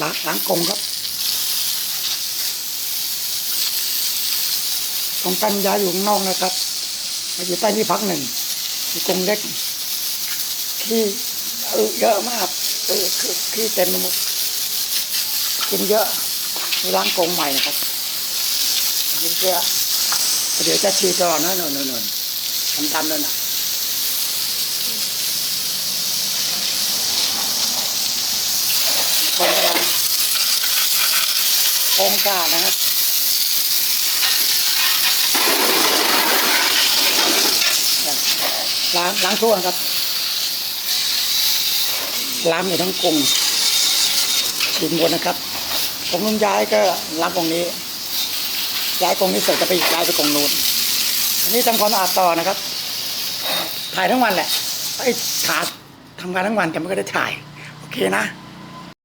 ล้างล้างกรงครับตรงกันยายอยู่ข้างนอกนะครับมาอยู่ใต้ที่พักหนึ่งมีกรงเล็กขี้เออเยอะมากเออคือขี้เต็มไปหมดกินเยอะล้างกรงใหม่นะครับนี่เพื่อเดี๋ยวจะฉีตลอดนะนนนนดำดำๆนั่นน่ะ คนกำลัง โกงกานะครับล้างล้างทั่วครับ ล้างอยู่ทั้งกรงดหมดนะครับกรงนู้นย้ายก็ล้างกรงนี้ ย้ายกรงนี้เสร็จจะไปย้ายไปกรงนู้นอันนี้ทำความสะอาดต่อนะครับ ถ่ายทั้งวันแหละไอ้ขาทำงานทั้งวันแต่ไม่ก็ได้ถ่าย โอเคนะ